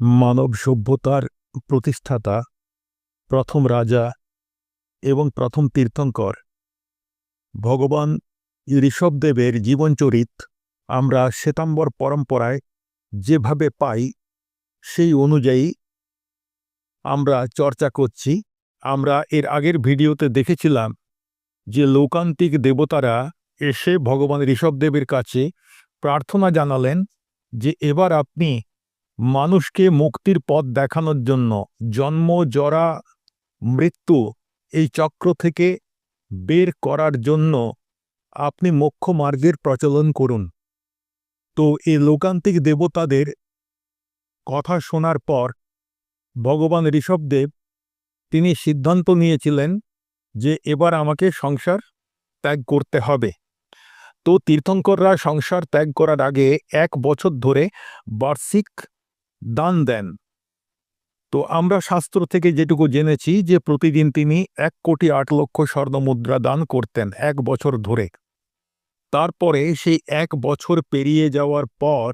মানব সভ্যতার প্রতিষ্ঠাতা, প্রথম রাজা এবং প্রথম তীর্থঙ্কর। ভগবান ঋষভদেবের জীবনচরিত আমরা শ্বেতাম্বর পরম্পরায় যেভাবে পাই, সেই অনুযায়ী আমরা চর্চা করছি। আমরা এর আগের ভিডিওতে দেখেছিলাম যে লোকান্তিক দেবতারা এসে ভগবান ঋষভদেবের কাছে প্রার্থনা জানালেন যে, এবার আপনি মানুষকে মুক্তির পথ দেখানোর জন্য জন্ম, জরা, মৃত্যু এই চক্র থেকে বের করার জন্য আপনি মোক্ষ মার্গের প্রচলন করুন। তো এই লোকান্তিক দেবতাদের কথা শোনার পর ভগবান ঋষভদেব তিনি সিদ্ধান্ত নিয়েছিলেন যে এবার আমাকে সংসার ত্যাগ করতে হবে। তো তীর্থঙ্কররা সংসার ত্যাগ করার আগে এক বছর ধরে বার্ষিক দান দেন। তো আমরা শাস্ত্র থেকে যেটুকু জেনেছি যে প্রতিদিন তিনি এক কোটি আট লক্ষ স্বর্ণমুদ্রা দান করতেন এক বছর ধরে। তারপরে সেই এক বছর পেরিয়ে যাওয়ার পর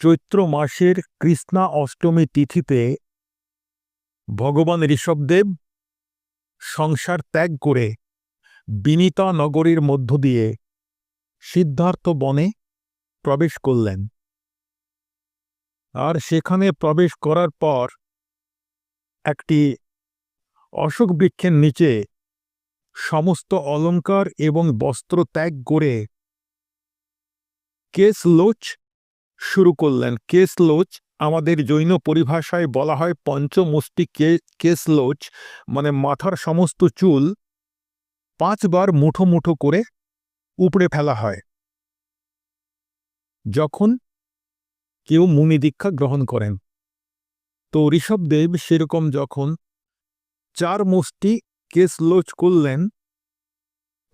চৈত্র মাসের কৃষ্ণা অষ্টমী তিথিতে ভগবান ঋষভদেব সংসার ত্যাগ করে বিনীতা নগরীর মধ্য দিয়ে সিদ্ধার্থ বনে প্রবেশ করলেন। আর সেখানে প্রবেশ করার পর একটি অশোক বৃক্ষের নিচে সমস্ত অলঙ্কার এবং বস্ত্র ত্যাগ করে কেস লোচ শুরু করলেন। কেস লোচ আমাদের জৈন পরিভাষায় বলা হয় পঞ্চমুষ্টি কেস লোচ মানে মাথার সমস্ত চুল পাঁচবার মুঠো মুঠো করে উপড়ে ফেলা হয়। যখন কেউ মুনি দীক্ষা গ্রহণ করেন। তো ঋষভদেব সেরকম যখন চার মুষ্টি কেস লোচ করলেন,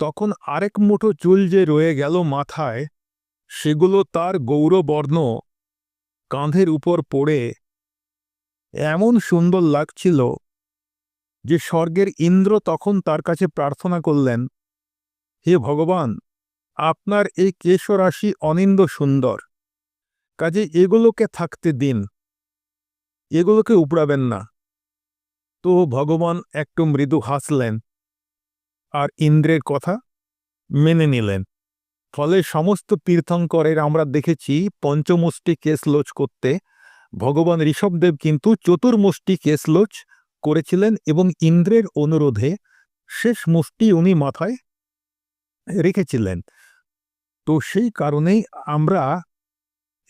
তখন আরেক মুঠো চুল যে রয়ে গেল মাথায়, সেগুলো তার গৌরবর্ণ কাঁধের উপর পড়ে এমন সুন্দর লাগছিল যে স্বর্গের ইন্দ্র তখন তার কাছে প্রার্থনা করলেন, হে ভগবান, আপনার এই কেশরাশি অনিন্দ সুন্দর। কাজে এগুলোকে থাকতে দিন। এগুলোকে উপড়াবেন না। তো ভগবান একটু মৃদু হাসলেন আর ইন্দ্রের কথা মেনে নিলেন। ফলে সমস্ত তীর্থঙ্করের আমরা দেখেছি পঞ্চমুষ্টি কেসলোচ করতে। ভগবান ঋষভদেব কিন্তু চতুর্মুষ্টি কেসলোচ করেছিলেন এবং ইন্দ্রের অনুরোধে শেষ মুষ্টি উনি মাথায় রেখেছিলেন। তো সেই কারণেই আমরা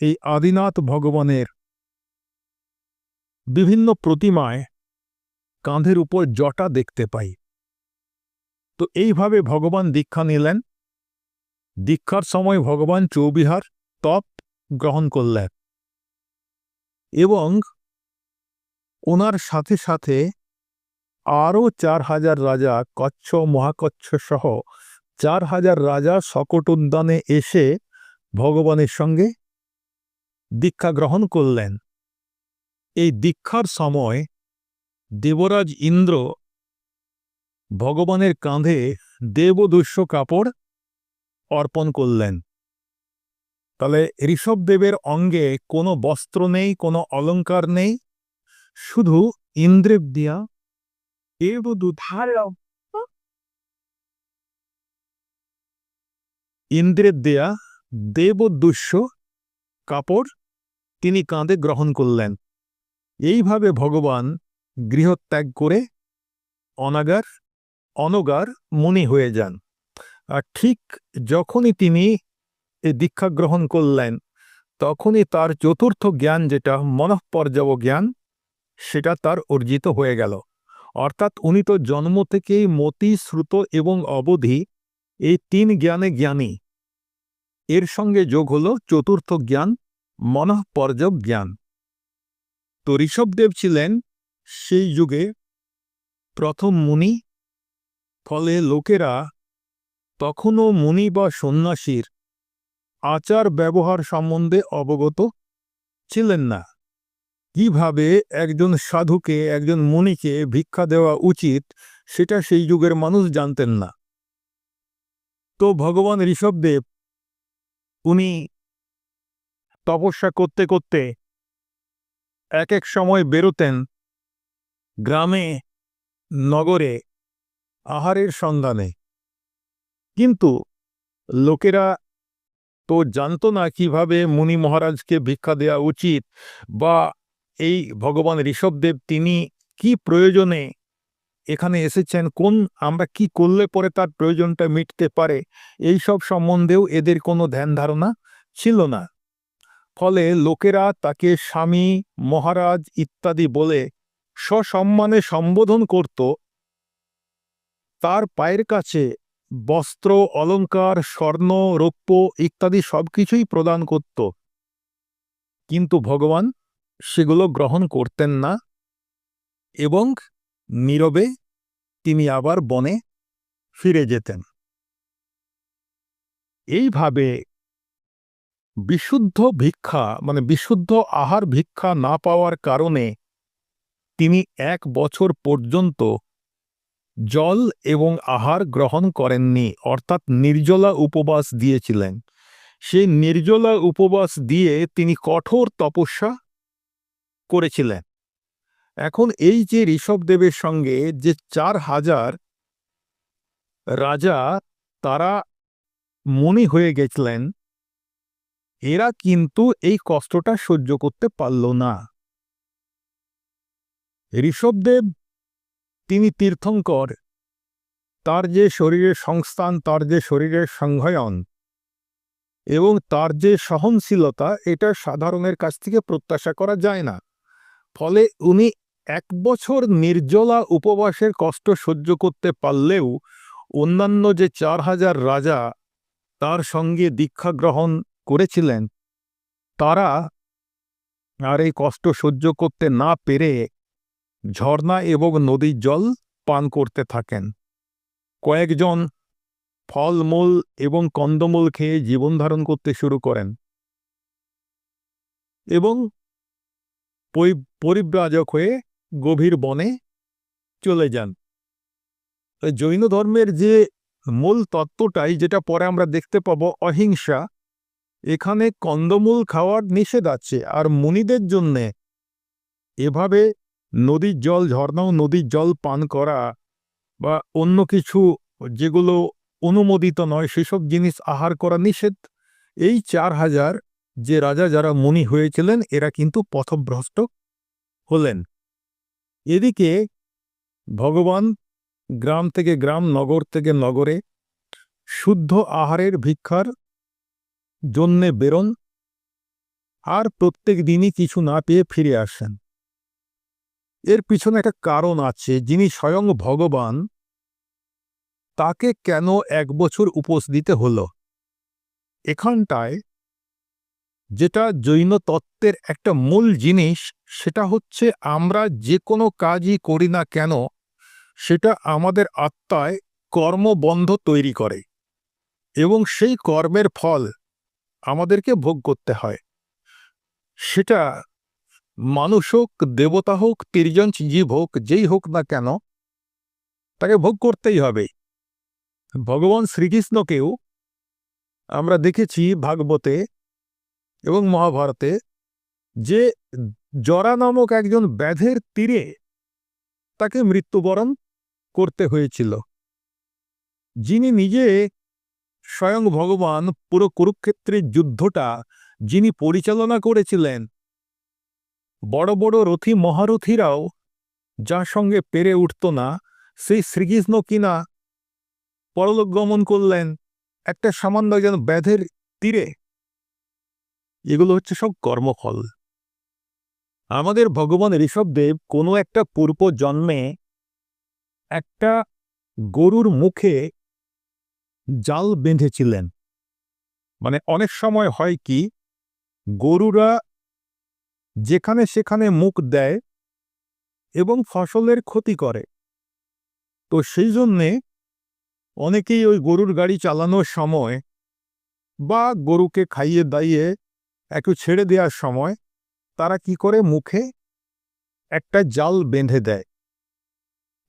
এই আদিনাথ ভগবানের বিভিন্ন প্রতিমায় কাঁধের উপর জটা দেখতে পাই। তো এইভাবে ভগবান দীক্ষা নিলেন। দীক্ষার সময় ভগবান চৌবিহার তপ গ্রহণ করলেন। এবং ওনার সাথে সাথে আরও চার হাজার রাজা কচ্ছ, মহাকচ্ছ সহ চার হাজার রাজা সকট উদ্যানে এসে ভগবানের সঙ্গে দীক্ষা গ্রহণ করলেন। এই দীক্ষার সময় দেবরাজ ইন্দ্র ভগবানের কাঁধে দেবদস্য কাপড় অর্পণ করলেন। তাহলে ঋষভদেবের অঙ্গে কোনো বস্ত্র নেই কোনো অলঙ্কার নেই শুধু ইন্দ্রেব দিয়া ইন্দ্রের দেয়া দেবদুষ্য কাপড় তিনি কাঁধে গ্রহণ করলেন। এইভাবে ভগবান গৃহত্যাগ করে অনাগার, অনগার মুনি হয়ে যান। আর ঠিক যখনই তিনি এ দীক্ষা গ্রহণ করলেন, তখনই তার চতুর্থ জ্ঞান যেটা মনঃপর্যব জ্ঞান, সেটা তার অর্জিত হয়ে গেল। অর্থাৎ উনি তো জন্ম থেকেই মতি, শ্রুত এবং অবধি এই তিন জ্ঞানে জ্ঞানী। এর সঙ্গে যোগ হল চতুর্থ জ্ঞান, মনঃপর্যব জ্ঞান। তো ঋষভদেব ছিলেন সেই যুগে প্রথম মুনি। ফলে লোকেরা তখনও মুনি বা সন্ন্যাসীর আচার ব্যবহার সম্বন্ধে অবগত ছিলেন না। কীভাবে একজন সাধুকে, একজন মুনিকে ভিক্ষা দেওয়া উচিত, সেটা সেই যুগের মানুষ জানতেন না। তো ভগবান ঋষভদেব উনি তপস্যা করতে করতে এক এক সময় বেরোতেন গ্রামে, নগরে, আহারের সন্ধানে। কিন্তু লোকেরা তো জানতো না কীভাবে মুনি মহারাজকে ভিক্ষা দেওয়া উচিত বা এই ভগবান ঋষভদেব তিনি কি প্রয়োজনে এখানে এসেছেন, কোন, আমরা কি করলে পরে তার প্রয়োজনটা মিটতে পারে এই সব সম্বন্ধেও এদের কোনো ধ্যান ধারণা ছিল না। ফলে লোকেরা তাকে স্বামী, মহারাজ ইত্যাদি বলে সসম্মানে সম্বোধন করত। তার পায়ের কাছে বস্ত্র, অলংকার, স্বর্ণ, রৌপ্য ইত্যাদি সবকিছুই প্রদান করত। কিন্তু ভগবান সেগুলো গ্রহণ করতেন না। এবং নীরবে তিনি আবার বনে ফিরে যেতেন। এইভাবে বিশুদ্ধ ভিক্ষা মানে বিশুদ্ধ আহার ভিক্ষা না পাওয়ার কারণে তিনি এক বছর পর্যন্ত জল এবং আহার গ্রহণ করেননি, অর্থাৎ নির্জলা উপবাস দিয়েছিলেন। সেই নির্জলা উপবাস দিয়ে তিনি কঠোর তপস্যা করেছিলেন। এখন এই যে ঋষভদেবের সঙ্গে যে চার হাজার রাজা তারা মনি হয়ে গেছিলেন, এরা কিন্তু এই কষ্টটা সহ্য করতে পারল না। ঋষভদেব তিনি তীর্থঙ্কর, তার যে শরীরের সংস্থান, তার যে শরীরের সংঘয়ন এবং তার যে সহনশীলতা, এটা সাধারণের কাছ থেকে প্রত্যাশা করা যায় না। ফলে উনি এক বছর নির্জলা উপবাসের কষ্ট সহ্য করতে পারলেও অন্যান্য যে চার হাজার রাজা তার সঙ্গে দীক্ষা গ্রহণ করেছিলেন, তারা আর এই কষ্ট সহ্য করতে না পেরে ঝর্ণা এবং নদীর জল পান করতে থাকেন। কয়েকজন ফলমূল এবং কন্দমূল খেয়ে জীবন ধারণ করতে শুরু করেন এবং পরিব্রাজক হয়ে গভীর বনে চলে যান। জৈন ধর্মের যে মূল তত্ত্বটাই যেটা পরে আমরা দেখতে পাব অহিংসা, এখানে কন্দমূল খাওয়ার নিষেধ আছে আর মুনিদের জন্যে। এভাবে নদীর জল, ঝর্ণাও নদীর জল পান করা বা অন্য কিছু যেগুলো অনুমোদিত নয়, সেসব জিনিস আহার করা নিষেধ। এই চার হাজার যে রাজা যারা মুনি হয়েছিলেন, এরা কিন্তু পথভ্রষ্ট হলেন। এদিকে ভগবান গ্রাম থেকে গ্রাম, নগর থেকে নগরে শুদ্ধ আহারের ভিক্ষার জন্যে বেরোন আর প্রত্যেক দিনই কিছু না পেয়ে ফিরে আসেন। এর পিছনে একটা কারণ আছে, যিনি স্বয়ং ভগবান, তাকে কেন এক বছর উপোস দিতে হল? এখানটায় যেটা জৈন তত্ত্বের একটা মূল জিনিস, সেটা হচ্ছে আমরা যে কোনো কাজই করি না কেন, সেটা আমাদের আত্মায় কর্মবন্ধ তৈরি করে এবং সেই কর্মের ফল আমাদেরকে ভোগ করতে হয়। সেটা মানুষ হোক, দেবতা হোক তির্জন জীব হোক, যেই হোক না কেন, তাকে ভোগ করতেই হবে। ভগবান শ্রীকৃষ্ণকেও আমরা দেখেছি ভাগবতে এবং মহাভারতে যে জরা নামক একজন ব্যাধের তীরে তাকে মৃত্যুবরণ করতে হয়েছিল। যিনি নিজে স্বয়ং ভগবান পুরো কুরুক্ষেত্রের যুদ্ধটা যিনি পরিচালনা করেছিলেন, বড় বড় রথী মহারথীরাও যার সঙ্গে পেরে উঠত না, সেই শ্রীকৃষ্ণ কিনা পরলোক গমন করলেন একটা সামান্য যেন ব্যাধের তীরে। এগুলো হচ্ছে সব কর্মফল। আমাদের ভগবান ঋষভদেব কোনো একটা পূর্ব জন্মে একটা গরুর মুখে জাল বেঁধেছিলেন। মানে অনেক সময় হয় কি, গরুরা যেখানে সেখানে মুখ দেয় এবং ফসলের ক্ষতি করে। তো সেই জন্যে অনেকেই ওই গরুর গাড়ি চালানোর সময় বা গরুকে খাইয়ে দাইয়ে একটু ছেড়ে দেওয়ার সময় তারা কি করে মুখে একটা জাল বেঁধে দেয়।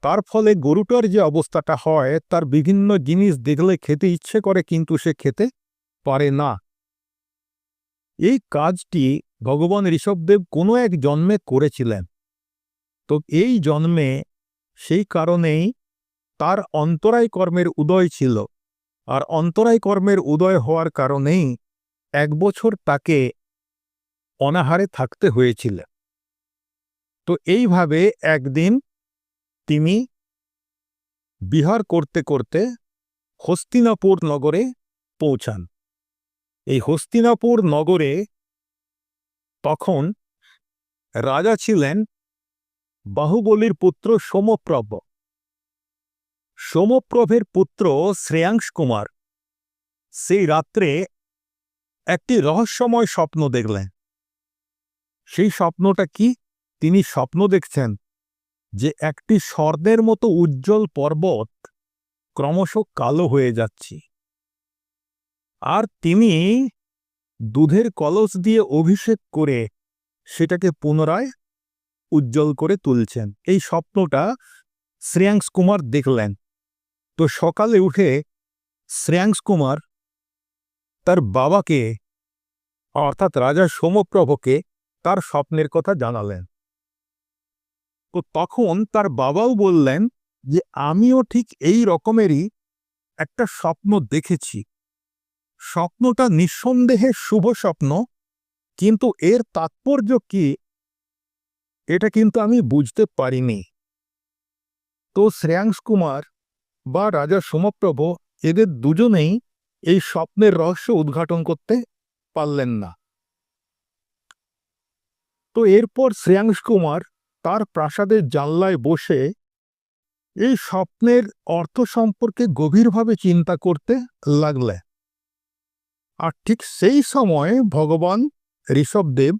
তার ফলে গরুটার যে অবস্থাটা হয়, তার বিভিন্ন জিনিস দেখলে খেতে ইচ্ছে করে, কিন্তু সে খেতে পারে না। এই কাজটি ভগবান ঋষভদেব কোনো এক জন্মে করেছিলেন। তো এই জন্মে সেই কারণেই তার অন্তরায় কর্মের উদয় ছিল। আর অন্তরায় কর্মের উদয় হওয়ার কারণেই এক বছর তাকে অনাহারে থাকতে হয়েছিল। তো এইভাবে একদিন তিনি বিহার করতে করতে হস্তিনাপুর নগরে পৌঁছান। এই হস্তিনাপুর নগরে তখন রাজা ছিলেন বাহুবলীর পুত্র সোমপ্রভ। সোমপ্রভের পুত্র শ্রেয়াংশ কুমার। সেই রাত্রে একটি রহস্যময় স্বপ্ন দেখলেন। সেই স্বপ্নটা কি? তিনি স্বপ্ন দেখছেন যে একটি স্বর্ণের মতো উজ্জ্বল পর্বত ক্রমশ কালো হয়ে যাচ্ছে। আর তিনি দুধের কলস দিয়ে অভিষেক করে সেটাকে পুনরায় উজ্জ্বল করে তুলছেন। এই স্বপ্নটা শ্রেয়াংশ কুমার দেখলেন। তো সকালে উঠে শ্রেয়াংশ কুমার তার বাবাকে, অর্থাৎ রাজা সোমপ্রভকে তার স্বপ্নের কথা জানালেন। তো তখন তার বাবাও বললেন যে, আমিও ঠিক এই রকমেরই একটা স্বপ্ন দেখেছি। স্বপ্নটা নিঃসন্দেহে শুভ স্বপ্ন, কিন্তু এর তাৎপর্য কি? এটা কিন্তু আমি বুঝতে পারিনি। তো শ্রেয়াংশ কুমার বা রাজা সোমপ্রভ এদের দুজনেই এই স্বপ্নের রহস্য উদ্ঘাটন করতে পারলেন না। তো এরপর শ্রেয়াংশ কুমার তার প্রাসাদের জানলায় বসে এই স্বপ্নের অর্থ সম্পর্কে গভীরভাবে চিন্তা করতে লাগলে। আর ঠিক সেই সময়ে ভগবান ঋষভদেব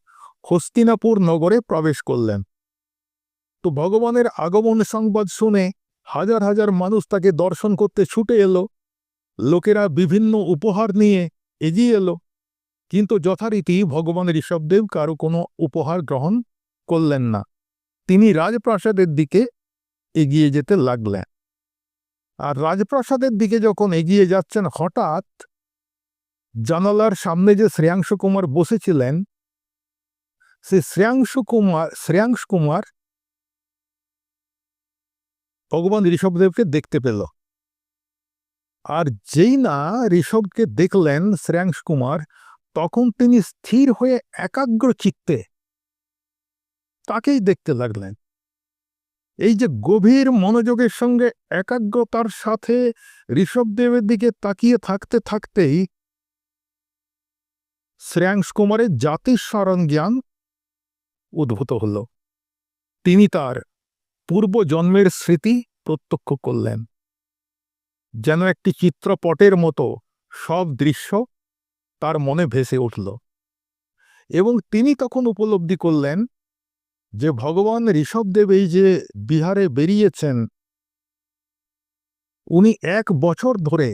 হস্তিনাপুর নগরে প্রবেশ করলেন। তো ভগবানের আগমন সংবাদ শুনে হাজার হাজার মানুষ তাকে দর্শন করতে ছুটে এলো। লোকেরা বিভিন্ন উপহার নিয়ে এগিয়ে এলো। কিন্তু যথারীতি ভগবান ঋষভদেব কারও কোনো উপহার গ্রহণ করলেন না। তিনি রাজপ্রাসাদের দিকে এগিয়ে যেতে লাগলেন। আর রাজপ্রাসাদের দিকে যখন এগিয়ে যাচ্ছেন, হঠাৎ জানালার সামনে যে শ্রেয়াংশ কুমার বসেছিলেন, সে শ্রেয়াংশ কুমার শ্রেয়াংশ কুমার ভগবান ঋষভদেবকে দেখতে পেল। আর যেই না ঋষভকে দেখলেন শ্রেয়াংশ কুমার, তখন তিনি স্থির হয়ে একাগ্র চিত্তে তাকেই দেখতে লাগলেন। এই যে গভীর মনোযোগের সঙ্গে একাগ্রতার সাথে ঋষভদেবের দিকে তাকিয়ে থাকতে থাকতেই শ্রেয়াংশ কুমারের জাতির স্মরণ জ্ঞান উদ্ভূত হল। তিনি তার পূর্বজন্মের স্মৃতি প্রত্যক্ষ করলেন। যেন একটি চিত্রপটের মতো সব দৃশ্য তার মনে ভেসে উঠল। এবং তিনি তখন উপলব্ধি করলেন যে ভগবান ঋষভদেব এই যে বিহারে বেরিয়েছেন, উনি এক বছর ধরে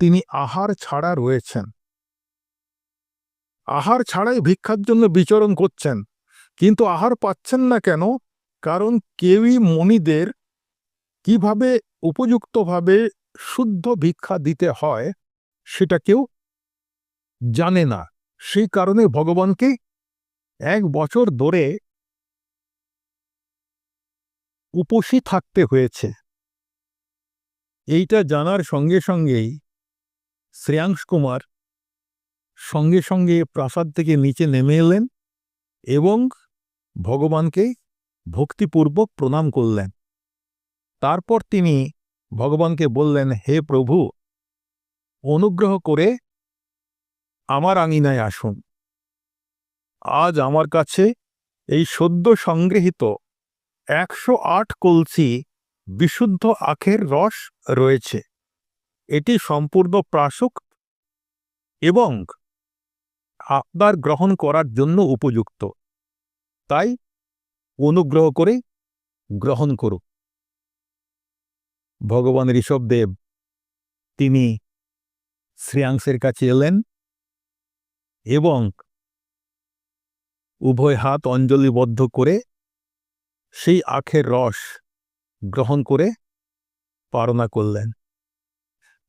তিনি আহার ছাড়া রয়েছেন। আহার ছাড়াই ভিক্ষার জন্য বিচরণ করছেন, কিন্তু আহার পাচ্ছেন না কেন? কারণ কেউই মণিদের কীভাবে উপযুক্তভাবে শুদ্ধ ভিক্ষা দিতে হয় সেটা কেউ জানে না। সেই কারণে ভগবানকে এক বছর ধরে উপসী থাকতে হয়েছে। এইটা জানার সঙ্গে সঙ্গেই শ্রেয়াংশ কুমার সঙ্গে সঙ্গে প্রাসাদ থেকে নিচে নেমে এলেন এবং ভগবানকে ভক্তিপূর্বক প্রণাম করলেন। তারপর তিনি ভগবানকে বললেন, হে প্রভু, অনুগ্রহ করে আমার আঙিনায় আসুন। আজ আমার কাছে এই সদ্য সংগৃহীত একশো আট কলসি বিশুদ্ধ আখের রস রয়েছে। এটি সম্পূর্ণ প্রাসুক এবং আপনার গ্রহণ করার জন্য উপযুক্ত। তাই অনুগ্রহ করে গ্রহণ করুক ভগবান ঋষভদেব তিনি শ্রেয়াংসের কাছে এলেন এবং উভয় হাত অঞ্জলিবদ্ধ করে সেই আখের রস গ্রহণ করে পারণা করলেন।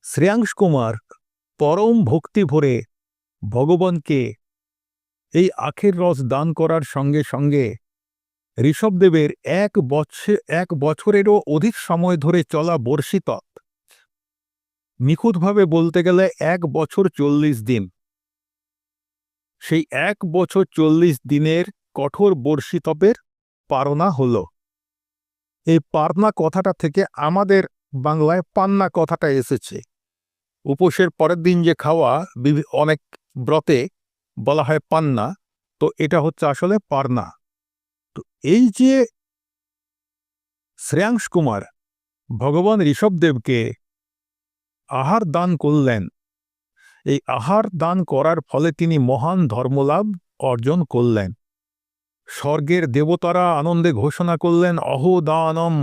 শ্রেয়াংশ কুমার পরম ভক্তি ভরে ভগবানকে এই আখের রস দান করার সঙ্গে সঙ্গে ঋষভদেবের এক বছর এক বছরেরও অধিক সময় ধরে চলা বর্ষিতক নিখুঁতভাবে বলতে গেলে এক বছর চল্লিশ দিন। সেই এক বছর চল্লিশ দিনের কঠোর বর্ষিতপের পারনা হল। এই পারনা কথাটা থেকে আমাদের বাংলায় পান্না কথাটা এসেছে। উপোসের পরের দিন যে খাওয়া অনেক ব্রতে বলা হয় পান্না, তো এটা হচ্ছে আসলে পারনা তো এই যে শ্রেয়াংশ কুমার, ভগবান ঋষভদেবকে আহার দান করলেন, এই আহার দান করার ফলে তিনি মহান ধর্মলাভ অর্জন করলেন। স্বর্গের দেবতারা আনন্দে ঘোষণা করলেন, অহো দানম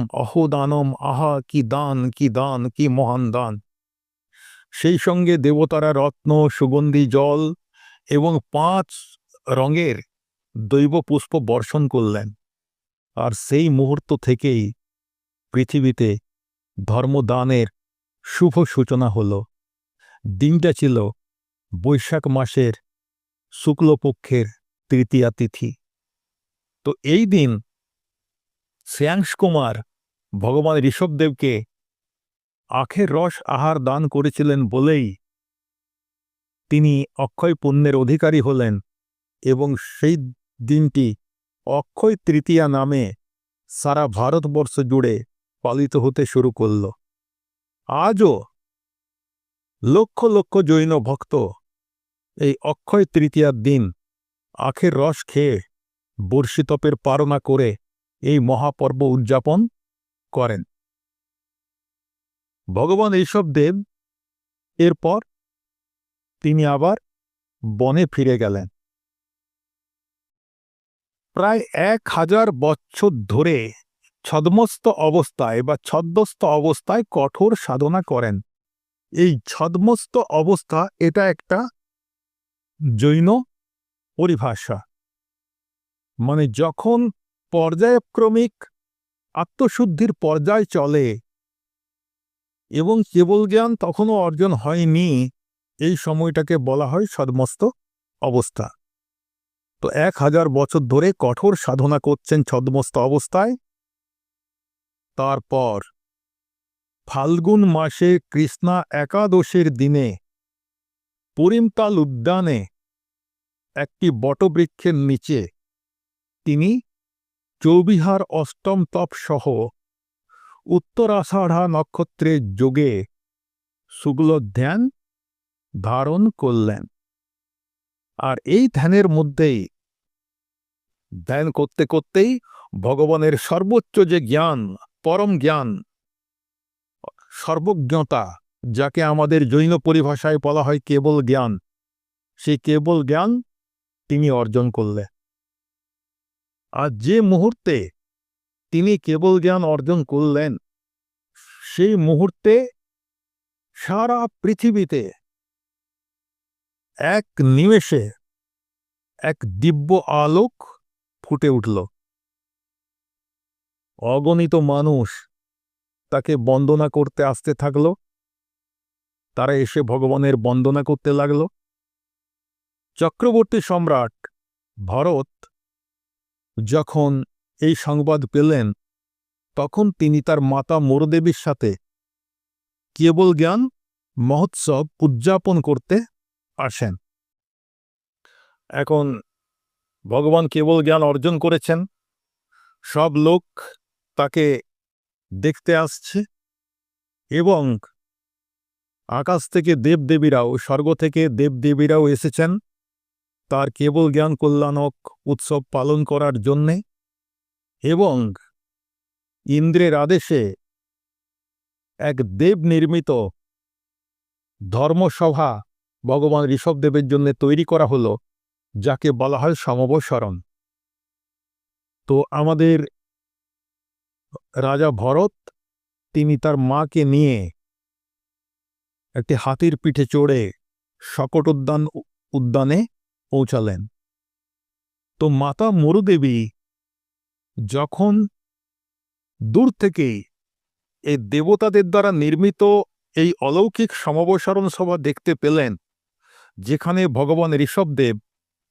দানম, আহা, কি দান কি দান, কি মহান দান। সেই সঙ্গে দেবতারা রত্ন, সুগন্ধি, জল এবং পাঁচ রঙের দৈব পুষ্প বর্ষণ করলেন। আর সেই মুহূর্ত থেকেই পৃথিবীতে ধর্মদানের শুভ সূচনা হল। দিনটা ছিল বৈশাখ মাসের শুক্লপক্ষের তৃতীয়া তিথি। তো এই দিন শ্রেয়াংশ কুমার ভগবান ঋষভদেবকে আখের রস আহার দান করেছিলেন বলেই তিনি অক্ষয় পুণ্যের অধিকারী হলেন এবং সেই দিনটি অক্ষয় তৃতীয়া নামে সারা ভারতবর্ষ জুড়ে পালিত হতে শুরু করল। আজও লক্ষ লক্ষ জৈন ভক্ত এই অক্ষয় তৃতীয়ার দিন আখের রস খেয়ে বর্ষিতপের পারণা করে এই মহাপর্ব উদযাপন করেন। ভগবান এইসব দেব, এরপর তিনি আবার বনে ফিরে গেলেন। প্রায় এক হাজার বছর ধরে ছদ্মস্ত অবস্থায় বা ছদ্মস্ত অবস্থায় কঠোর সাধনা করেন। এই ছদ্মস্ত অবস্থা, এটা একটা জৈন পরিভাষা। মানে যখন পর্যায়ক্রমিক আত্মশুদ্ধির পর্যায় চলে এবং কেবল জ্ঞান তখনও অর্জন হয়নি, এই সময়টাকে বলা হয় সদমস্ত অবস্থা। তো এক হাজার বছর ধরে কঠোর সাধনা করছেন ছদ্মস্ত অবস্থায়। তারপর ফাল্গুন মাসে কৃষ্ণা একাদশের দিনে পরিমতাল উদ্যানে একটি বটবৃক্ষের নিচে তিনি চৌবিহার অষ্টম তপ সহ উত্তরাষাঢ়া নক্ষত্রের যোগে শুক্ল ধ্যান ধারণ করলেন। আর এই ধ্যানের মধ্যেই ধ্যান করতে করতেই ভগবানের সর্বোচ্চ যে জ্ঞান, পরম জ্ঞান, সর্বজ্ঞতা, যাকে আমাদের জৈন পরিভাষায় বলা হয় কেবল জ্ঞান, সেই কেবল জ্ঞান তিনি অর্জন করলে আর যে মুহূর্তে তিনি কেবল জ্ঞান অর্জন করলেন, সেই মুহূর্তে সারা পৃথিবীতে এক নিমেষে এক দিব্য আলোক ফুটে উঠল। অগণিত মানুষ তাকে বন্দনা করতে আসতে থাকল। তারা এসে ভগবানের বন্দনা করতে লাগল। চক্রবর্তী সম্রাট ভরত যখন এই সংবাদ পেলেন, তখন তিনি তার মাতা মোরদেবীর সাথে কেবল জ্ঞান, মহোৎসব উদযাপন করতে আসেন। এখন ভগবান কেবল জ্ঞান অর্জন করেছেন। সব লোক তাকে দেখতে আসছে এবং আকাশ থেকে দেবদেবীরাও, স্বর্গ থেকে দেবদেবীরাও এসেছেন তার কেবল জ্ঞান কল্যাণক উৎসব পালন করার জন্যে এবং ইন্দ্রের আদেশে এক দেব নির্মিত ধর্মসভা ভগবান ঋষভদেবের জন্য তৈরি করা হলো। যাকে বলা হয় সমবসরণ তো আমাদের রাজা ভরত, তিনি তার মাকে নিয়ে একটি হাতির পিঠে চড়ে শকট উদ্যান, উদ্যানে পৌঁছালেন। তো মাতা মরুদেবী যখন দূর থেকেই এই দেবতাদের দ্বারা নির্মিত এই অলৌকিক সমবসরণ সভা দেখতে পেলেন, যেখানে ভগবান ঋষভদেব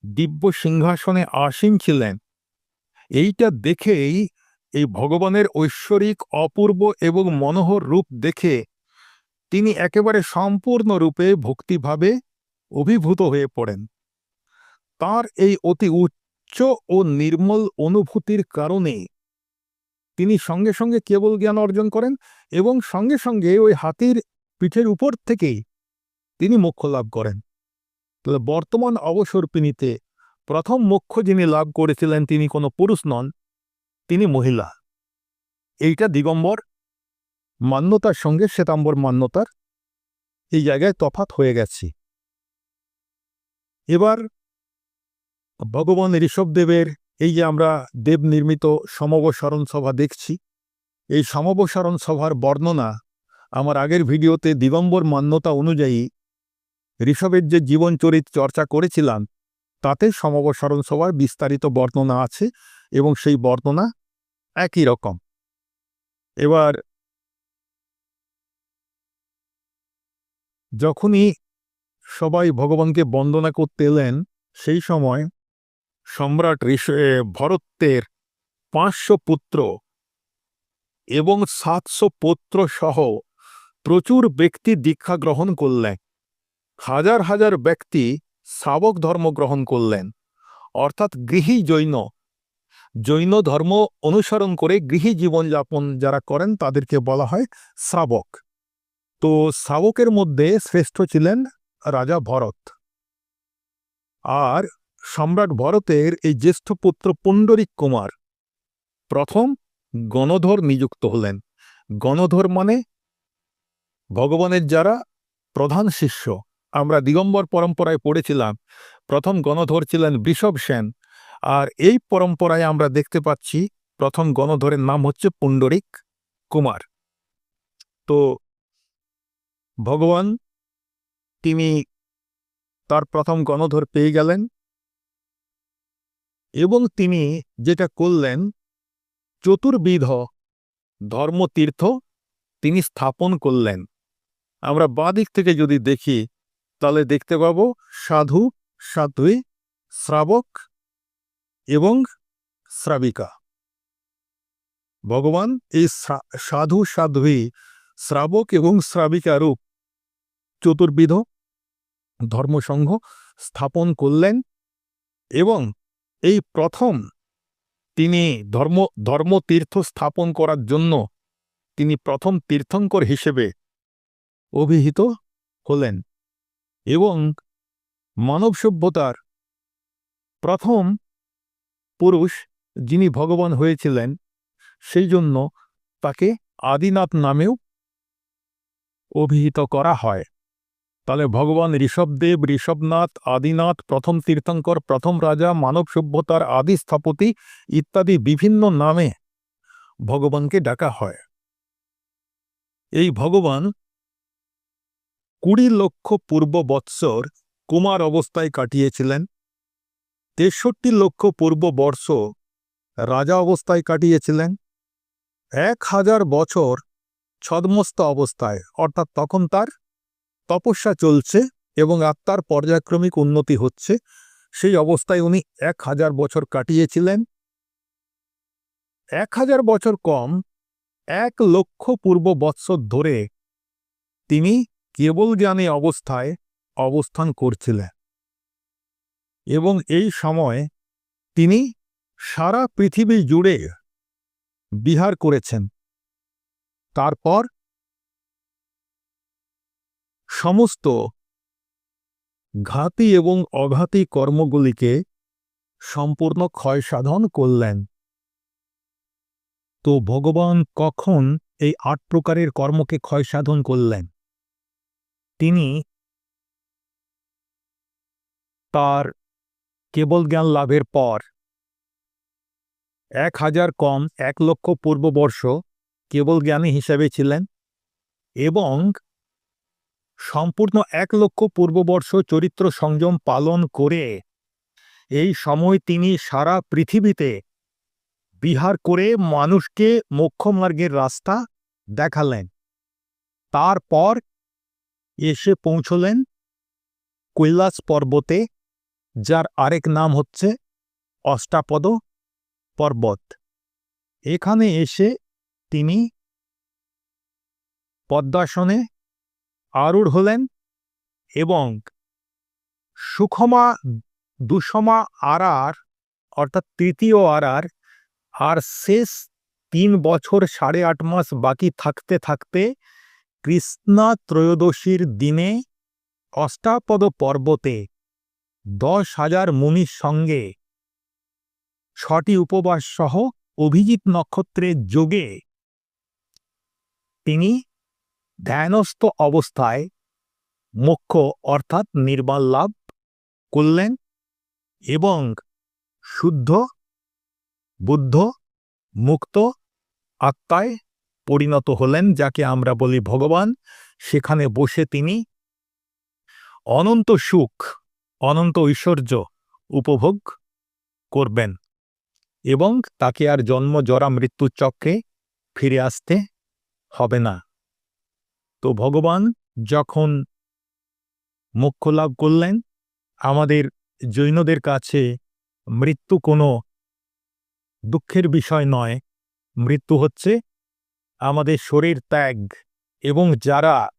দিব্য সিংহাসনে আসীন ছিলেন। এইটা দেখেই এই ভগবানের ঐশ্বরিক, অপূর্ব এবং মনোহর রূপ দেখে তিনি একেবারে সম্পূর্ণরূপে ভক্তিভাবে অভিভূত হয়ে পড়েন। তার এই অতি উচ্চ ও নির্মল অনুভূতির কারণে তিনি সঙ্গে সঙ্গে কেবল জ্ঞান অর্জন করেন এবং সঙ্গে সঙ্গে ওই হাতির পিঠের উপর থেকেই তিনি মোক্ষ লাভ করেন। বর্তমান অবসর অবসরপিনীতে প্রথম মোক্ষ যিনি লাভ করেছিলেন তিনি কোনো পুরুষ নন, তিনি মহিলা। এইটা দিগম্বর মান্যতার সঙ্গে শ্বেতাম্বর মান্যতার এই জায়গায় তফাত হয়ে গেছে। এবার ভগবান ঋষভদেবের এই যে আমরা দেব নির্মিত সমবসরণ সভা দেখছি, এই সমবসরণ সভার বর্ণনা আমার আগের ভিডিওতে দিগম্বর মান্যতা অনুযায়ী ঋষভের যে জীবনচরিত চর্চা করেছিলাম, তাতে সমবসরণ সভার বিস্তারিত বর্ণনা আছে এবং সেই বর্ণনা একই রকম। এবার যখনই সবাই ভগবানকে বন্দনা করতে এলেন, সেই সময় সম্রাট ভরতের পাঁচশো পুত্র এবং সাতশো পুত্র সহ প্রচুর ব্যক্তি দীক্ষা গ্রহণ করলেন। হাজার হাজার ব্যক্তি শ্রাবক ধর্ম গ্রহণ করলেন, অর্থাৎ গৃহী জৈন। জৈন ধর্ম অনুসরণ করে গৃহী জীবনযাপন যারা করেন, তাদেরকে বলা হয় শ্রাবক তো শ্রাবকের মধ্যে শ্রেষ্ঠ ছিলেন রাজা ভরত। আর সম্রাট ভরতের এই জ্যেষ্ঠ পুত্র পুণ্ডরিক কুমার প্রথম গণধর নিযুক্ত হলেন। গণধর মানে ভগবানের যারা প্রধান শিষ্য। আমরা দিগম্বর পরম্পরায় পড়েছিলাম। প্রথম গণধর ছিলেন বৃষভ সেন। আর এই পরম্পরায় আমরা দেখতে পাচ্ছি প্রথম গণধরের নাম হচ্ছে পুণ্ডরিক কুমার। তো ভগবান তিনি তার প্রথম গণধর পেয়ে গেলেন এবং তিনি যেটা করলেন, চতুর্বিধ ধর্মতীর্থ তিনি স্থাপন করলেন। আমরা বাদিক থেকে যদি দেখি তাহলে দেখতে পাব সাধু, সাধ্বী, শ্রাবক এবং শ্রাবিকা। ভগবান এই সাধু, সাধ্বী, শ্রাবক এবং শ্রাবিকা রূপ চতুর্বিধ ধর্মসংঘ স্থাপন করলেন এবং এই প্রথম তিনি ধর্ম, ধর্মতীর্থ স্থাপন করার জন্য তিনি প্রথম তীর্থঙ্কর হিসেবে অভিহিত হলেন। এবং মানব সভ্যতার প্রথম পুরুষ যিনি ভগবান হয়েছিলেন, সেই জন্য তাকে আদিনাথ নামেও অভিহিত করা হয়। তাহলে ভগবান ঋষভদেব, ঋষভনাথ, আদিনাথ, প্রথম তীর্থঙ্কর, প্রথম রাজা, মানব সভ্যতার আদি স্থপতি ইত্যাদি বিভিন্ন নামে ভগবানকে ডাকা হয়। এই ভগবান কুড়ি লক্ষ পূর্ব বৎসর কুমার অবস্থায় কাটিয়েছিলেন। তেষট্টি লক্ষ পূর্ব বর্ষ রাজা অবস্থায় কাটিয়েছিলেন। এক হাজার বছর ছদ্মস্ত অবস্থায়, অর্থাৎ তখন তার তপস্যা চলছে এবং আত্মার পর্যায়ক্রমিক উন্নতি হচ্ছে। সেই অবস্থায় উনি এক হাজার বছর কাটিয়েছিলেন। এক হাজার বছর কম এক লক্ষ পূর্ব বৎসর ধরে তিনি কেবল জ্ঞানী অবস্থায় অবস্থান করছিলেন। এবং এই সময় তিনি সারা পৃথিবী জুড়ে বিহার করেছেন। তারপর সমস্ত ঘাতি এবং অঘাতি কর্মগুলিকে সম্পূর্ণ ক্ষয় সাধন করলেন। তো ভগবান কখন এই আট প্রকারের কর্মকে ক্ষয় সাধন করলেন? তিনি তার কেবল জ্ঞান লাভের পর এক হাজার কম এক লক্ষ পূর্ববর্ষ কেবল জ্ঞানী হিসাবে ছিলেন এবং সম্পূর্ণ এক লক্ষ পূর্ববর্ষ চরিত্র সংযম পালন করে এই সময় তিনি সারা পৃথিবীতে বিহার করে মানুষকে মোক্ষমার্গের রাস্তা দেখালেন। তারপর এসে পৌঁছলেন কৈলাস পর্বতে, যার আরেক নাম হচ্ছে অষ্টাপদ পর্বত। এখানে এসে তিনি পদ্মাসনে আরূঢ় হলেন এবং সুখমা, দুসমা আরার, অর্থাৎ তৃতীয় আরার, আর শেষ তিন বছর সাড়ে আট মাস বাকি থাকতে থাকতে কৃষ্ণা ত্রয়োদশীর দিনে অষ্টাপদ পর্বতে দশ হাজার মুনির সঙ্গে ছটি উপবাস সহ অভিজিৎ নক্ষত্রের যোগে তিনি ধ্যানস্থ অবস্থায় মোক্ষ অর্থাৎ নির্বাণ লাভ করলেন এবং শুদ্ধ, বুদ্ধ, মুক্ত আত্মায় পরিণত হলেন, যাকে আমরা বলি ভগবান। সেখানে বসে তিনি অনন্ত সুখ, অনন্ত ঐশ্বর্য উপভোগ করবেন এবং তাকে আর জন্ম, জরা মৃত্যুর চক্রে ফিরে আসতে হবে না। তো ভগবান যখন মোক্ষ লাভ করলেন, আমাদের জৈনদের কাছে মৃত্যু কোনো দুঃখের বিষয় নয়। মৃত্যু হচ্ছে আমাদের শরীর ত্যাগ এবং যারা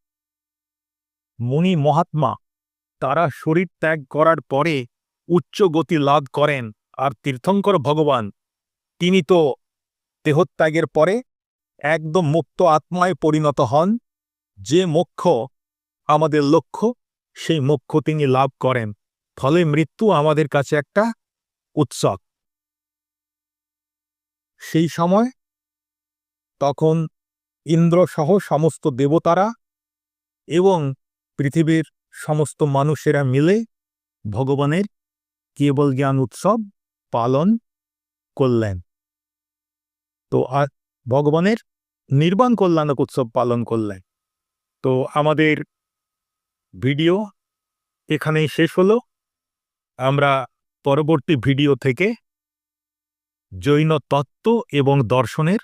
মুনি মহাত্মা, তারা শরীর ত্যাগ করার পরে উচ্চ গতি লাভ করেন। আর তীর্থঙ্কর ভগবান, তিনি তো দেহত্যাগের পরে একদম মুক্ত আত্মায় পরিণত হন। যে মোক্ষ আমাদের লক্ষ্য, সেই মোক্ষ তিনি লাভ করেন। ফলে মৃত্যু আমাদের কাছে একটা উৎসব। সেই সময় তখন ইন্দ্রসহ সমস্ত দেবতারা এবং পৃথিবীর সমস্ত মানুষেরা মিলে ভগবানের কেবল জ্ঞান উৎসব পালন করলেন। তো আর ভগবানের নির্বাণ কল্যাণক উৎসব পালন করলেন। তো আমাদের ভিডিও এখানেই শেষ হলো। আমরা পরবর্তী ভিডিও থেকে জৈন তত্ত্ব এবং দর্শনের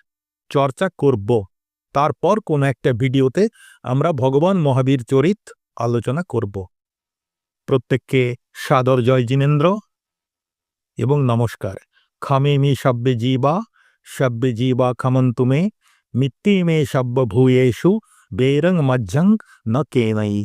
চর্চা করব। তারপর কোনো একটা ভিডিওতে আমরা ভগবান মহাবীর চরিত আলোচনা করব। প্রত্যেককে সাদর জয় জিনেন্দ্র। এবং নমস্কার। খামে মি সব্যে জীবা সব্যে জীবা খামন্তু মে, মিত্তি মে সব্য ভূয়েষু বেরং মজ্জং ন কেনই